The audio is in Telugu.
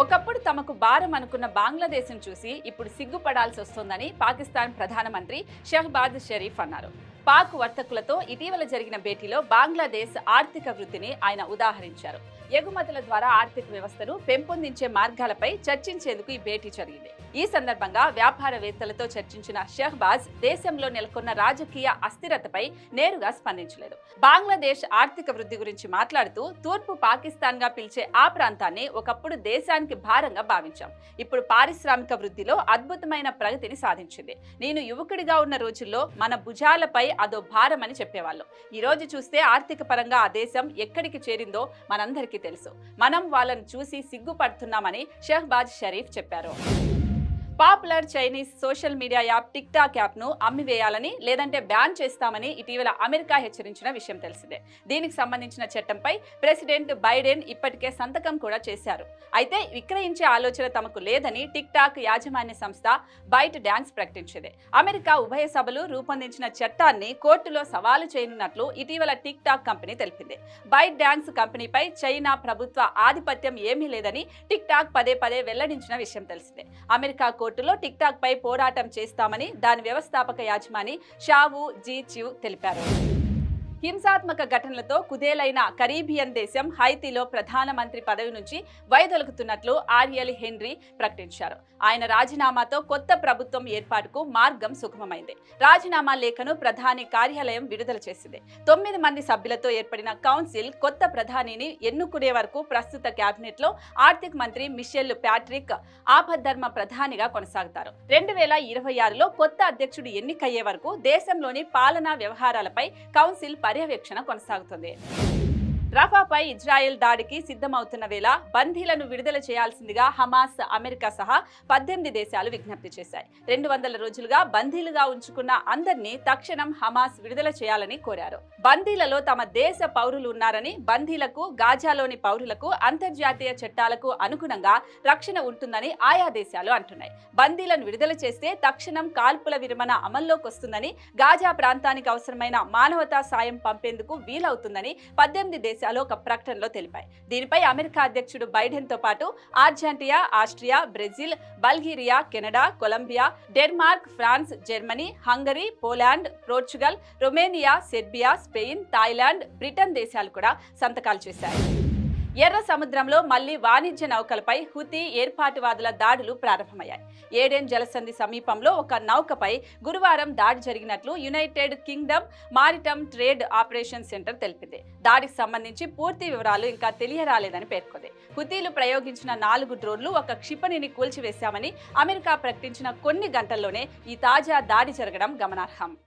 ఒకప్పుడు తమకు భారం అనుకున్న బంగ్లాదేశ్ను చూసి ఇప్పుడు సిగ్గుపడాల్సి వస్తోందని పాకిస్తాన్ ప్రధానమంత్రి షహబాద్ షరీఫ్ అన్నారు. పాక్ వర్తకులతో ఇటీవల జరిగిన భేటీలో బంగ్లాదేశ్ ఆర్థిక వృద్ధిని ఆయన ఉదాహరించారు. ఎగుమతుల ద్వారా ఆర్థిక వ్యవస్థను పెంపొందించే మార్గాలపై చర్చించేందుకు ఈ భేటీ జరిగింది. ఈ సందర్భంగా వ్యాపారవేత్తలతో చర్చించిన షెహ్బాజ్ దేశంలో నెలకొన్న రాజకీయ అస్థిరతపై నేరుగా స్పందించలేదు. బంగ్లాదేశ్ ఆర్థిక వృద్ధి గురించి మాట్లాడుతూ తూర్పు పాకిస్తాన్గా పిలిచే ఆ ప్రాంతాన్ని ఒకప్పుడు దేశానికి భారంగా భావించాం. ఇప్పుడు పారిశ్రామిక వృద్ధిలో అద్భుతమైన ప్రగతిని సాధించింది. నేను యువకుడిగా ఉన్న రోజుల్లో మన భుజాలపై అదో భారమని చెప్పేవాళ్ళం. ఈ రోజు చూస్తే ఆర్థిక పరంగా ఆ దేశం ఎక్కడికి చేరిందో మనందరికీ తెలుసు. మనం వాళ్ళను చూసి సిగ్గుపడుతున్నామని షహబాజ్ షరీఫ్ చెప్పారు. Popular Chinese social media app TikTok యాప్ను అమ్మివేయాలని లేదంటే బ్యాన్ చేస్తామని ఇటీవల అమెరికా హెచ్చరించిన విషయం తెలిసిందే. దీనికి సంబంధించిన చట్టంపై ప్రెసిడెంట్ బైడెన్ ఇప్పటికే సంతకం కూడా చేశారు. అయితే విక్రయించే ఆలోచన తమకు లేదని టిక్ టాక్ యాజమాన్య సంస్థ బైట్ డ్యాన్స్ ప్రకటించింది. అమెరికా ఉభయ సభలు రూపొందించిన చట్టాన్ని కోర్టులో సవాలు చేయనున్నట్లు ఇటీవల టిక్ టాక్ కంపెనీ తెలిపింది. బైట్ డ్యాన్స్ కంపెనీపై చైనా ప్రభుత్వ ఆధిపత్యం ఏమీ లేదని టిక్ టాక్ పదే పదే వెల్లడించిన విషయం తెలిసిందే. అమెరికా కోర్టులో టిక్ టాక్ పై పోరాటం చేస్తామని దాని వ్యవస్థాపక యాజమాని షావు జీ చివ్ తెలిపారు. హింసాత్మక ఘటనలతో కుదేలైన కరీబియన్ దేశం హైతీలో ప్రధానమంత్రి పదవి నుంచి వైదొలుగుతున్నట్లు ఆర్యల్ హెన్రీ ప్రకటించారు. ఆయన రాజీనామాతో కొత్త ప్రభుత్వం ఏర్పాటుకు మార్గం సుగమమైంది. రాజీనామా లేఖను ప్రధాని కార్యాలయం విడుదల చేసింది. తొమ్మిది మంది సభ్యులతో ఏర్పడిన కౌన్సిల్ కొత్త ప్రధానిని ఎన్నుకునే వరకు ప్రస్తుత కేబినెట్లో ఆర్థిక మంత్రి మిషెల్ ప్యాట్రిక్ ఆపద్ధర్మ ప్రధానిగా కొనసాగుతారు. రెండు వేల ఇరవై ఆరులో కొత్త అధ్యక్షుడు ఎన్నికయ్యే వరకు దేశంలోని పాలనా వ్యవహారాలపై కౌన్సిల్ పర్యవేక్షణ కొనసాగుతుంది రఫాపై ఇజ్రాయెల్ దాడికి సిద్ధమవుతున్న వేళ బందీలను విడుదల చేయాల్సిందిగా హమాస్ అమెరికా సహా పద్దెనిమిది దేశాలు విజ్ఞప్తి చేశాయి. రెండు వందల రోజులుగా బందీలుగా ఉంచుకున్న అందరినీ తక్షణం హమాస్ విడుదల చేయాలని కోరారు. బందీలలో తమ దేశ పౌరులు ఉన్నారని బందీలకు గాజాలోని పౌరులకు అంతర్జాతీయ చట్టాలకు అనుగుణంగా రక్షణ ఉంటుందని ఆయా దేశాలు అంటున్నాయి. బందీలను విడుదల చేస్తే తక్షణం కాల్పుల విరమణ అమల్లోకి వస్తుందని గాజా ప్రాంతానికి అవసరమైన మానవతా సాయం పంపేందుకు వీలవుతుందని పద్దెనిమిది దేశాలు ఒక ప్రకటనలో తెలిపాయి. దీనిపై అమెరికా అధ్యక్షుడు బైడెన్తో పాటు Argentina Austria Brazil Bulgaria Canada Colombia Denmark France Germany Hungary Poland Portugal Romania Serbia Spain Thailand Britain దేశాలు కూడా సంతకాలు చేశాయి. ఎర్ర సముద్రంలో మళ్ళీ వాణిజ్య నౌకలపై హుతీ ఏర్పాటువాదుల దాడులు ప్రారంభమయ్యాయి. ఏడెన్ జలసంధి సమీపంలో ఒక నౌకపై గురువారం దాడి జరిగినట్లు United Kingdom maritime trade operation centre తెలిపింది. దాడికి సంబంధించి పూర్తి వివరాలు ఇంకా తెలియరాలేదని పేర్కొంది. హుతీలు ప్రయోగించిన నాలుగు డ్రోన్లు ఒక క్షిపణిని కూల్చివేశామని అమెరికా ప్రకటించిన కొన్ని గంటల్లోనే ఈ తాజా దాడి జరగడం గమనార్హం.